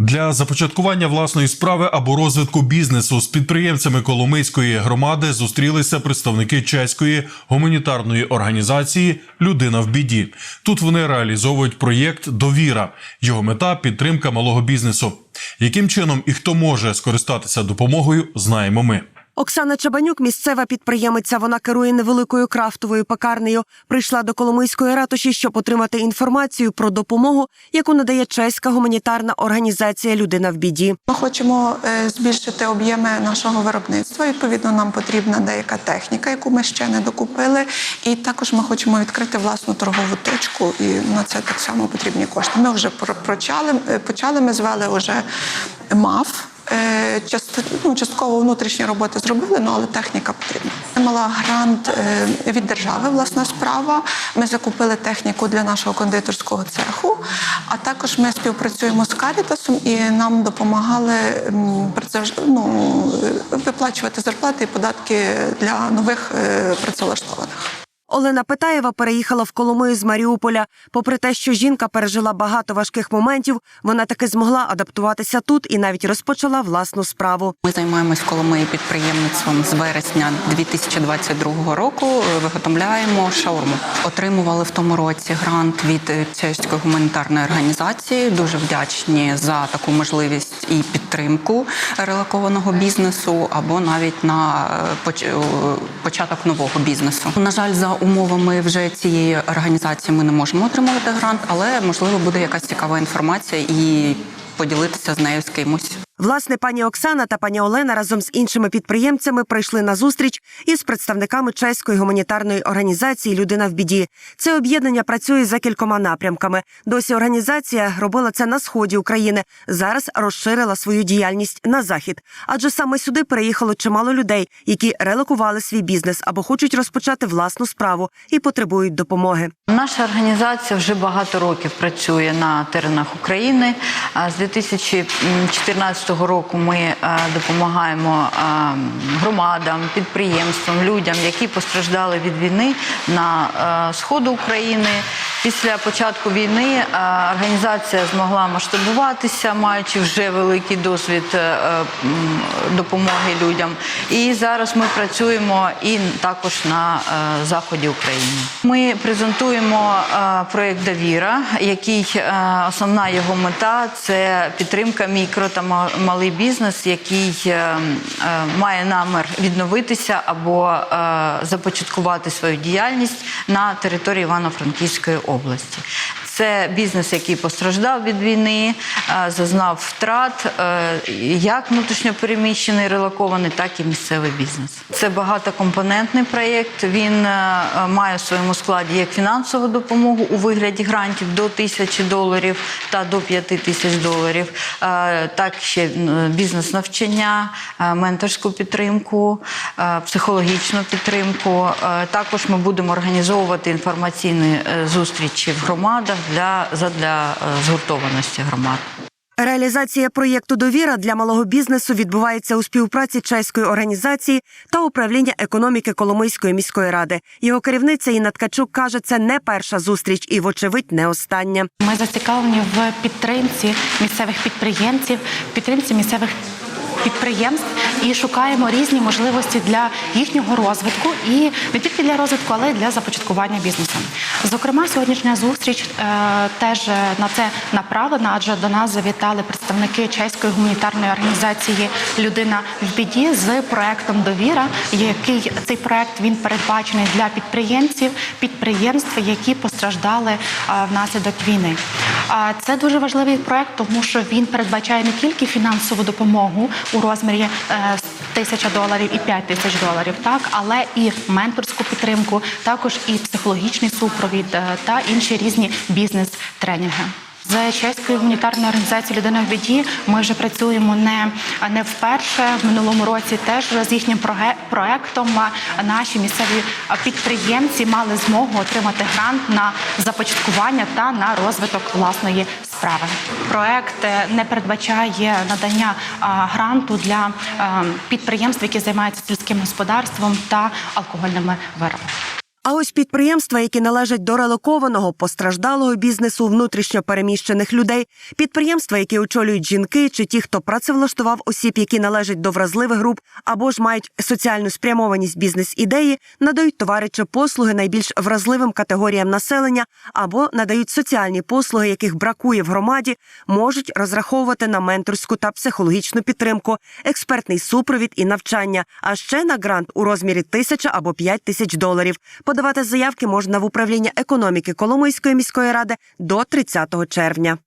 Для започаткування власної справи або розвитку бізнесу з підприємцями Коломийської громади зустрілися представники чеської гуманітарної організації Людина в біді. Тут вони реалізовують проєкт Довіра. Його мета підтримка малого бізнесу. Яким чином і хто може скористатися допомогою, знаємо ми. Оксана Чабанюк, місцева підприємиця. Вона керує невеликою крафтовою пекарнею. Прийшла до Коломийської ратуші, щоб отримати інформацію про допомогу, яку надає чеська гуманітарна організація Людина в біді. Ми хочемо е, збільшити об'єми нашого виробництва. Відповідно, нам потрібна деяка техніка, яку ми ще не докупили. І також ми хочемо відкрити власну торгову точку, і на це так само потрібні кошти. Ми вже про- почали, е, почали ми звели вже МАФ. Е, ну, частково внутрішні роботи зробили, ну, але техніка потрібна. Мала грант е, від держави, власна справа. Ми закупили техніку для нашого кондитерського цеху, а також ми співпрацюємо з Карітасом і нам допомагали ну, виплачувати зарплати і податки для нових е, працевлаштованих. Олена Питаєва переїхала в Коломию з Маріуполя. Попри те, що жінка пережила багато важких моментів, вона таки змогла адаптуватися тут і навіть розпочала власну справу. Ми займаємось в Коломиї підприємництвом з вересня 2022 року. Виготовляємо шаурму. Отримували в тому році грант від е, чеської гуманітарної організації. Дуже вдячні за таку можливість і підтримку релокованого бізнесу або навіть на е, е, початок нового бізнесу. На жаль, за умовами вже цієї організації ми не можемо отримувати грант, але можливо буде якась цікава інформація і поділитися з нею з кимось. Власне, пані Оксана та пані Олена разом з іншими підприємцями прийшли на зустріч із представниками чеської гуманітарної організації Людина в біді. Це об'єднання працює за кількома напрямками. Досі організація робила це на сході України. Зараз розширила свою діяльність на захід. Адже саме сюди переїхало чимало людей, які релокували свій бізнес або хочуть розпочати власну справу і потребують допомоги. Наша організація вже багато років працює на теренах України. А З 2014 року ми е, допомагаємо е, громадам, підприємствам, людям, які постраждали від війни на е, сходу України. Після початку війни е, організація змогла масштабуватися, маючи вже великий досвід е, допомоги людям. І зараз ми працюємо і також на е, заході України. Ми презентуємо проєкт Довіра, який основна його мета це підтримка мікро та малий бізнес, який е, е, має намір відновитися або започаткувати свою діяльність на території Івано-Франківської області області. Це бізнес, який постраждав від війни, е, зазнав втрат, е, як внутрішньопереміщений, релокований, так і місцевий бізнес. Це багатокомпонентний проєкт. Він е, має в своєму складі як фінансову допомогу у вигляді грантів до тисячі доларів та до п'яти тисяч доларів, так ще бізнес-навчання, менторську підтримку, психологічну підтримку. Також ми будемо організовувати інформаційні зустрічі в громадах для задля е, згуртованості громад. Реалізація проєкту Довіра для малого бізнесу відбувається у співпраці чеської організації та управління економіки Коломийської міської ради. Його керівниця Інна Ткачук каже, це не перша зустріч і, вочевидь, не остання. Ми зацікавлені в підтримці місцевих підприємців, підтримці місцевих підприємств і шукаємо різні можливості для їхнього розвитку і не тільки для розвитку, але й для започаткування бізнесу. Зокрема, сьогоднішня зустріч е, теж на це направлена, адже до нас завітали представники чеської гуманітарної організації Людина в біді з проектом Довіра, який цей проект він передбачений для підприємців, підприємств, які постраждали е, внаслідок війни. Це дуже важливий проект, тому що він передбачає не тільки фінансову допомогу у розмірі е, тисяча доларів і п'ять тисяч доларів, так але і менторську підтримку, також і психологічний супровід е, та інші різні бізнес-тренінги. З чеською гуманітарною організацією Людина в біді ми вже працюємо не, не вперше. В минулому році теж з їхнім проектом наші місцеві підприємці мали змогу отримати грант на започаткування та на розвиток власної справи. Проект е, не передбачає надання гранту для підприємств, які займаються сільським господарством та алкогольними виробами. А ось підприємства, які належать до релокованого постраждалого бізнесу внутрішньо переміщених людей, підприємства, які очолюють жінки, чи ті, хто працевлаштував осіб, які належать до вразливих груп, або ж мають соціальну спрямованість бізнес-ідеї, надають товари чи послуги найбільш вразливим категоріям населення або надають соціальні послуги, яких бракує в громаді, можуть розраховувати на менторську та психологічну підтримку, експертний супровід і навчання, а ще на грант у розмірі тисяча або п'ять тисяч доларів. Подавати заявки можна в управління економіки Коломийської міської ради до 30 червня.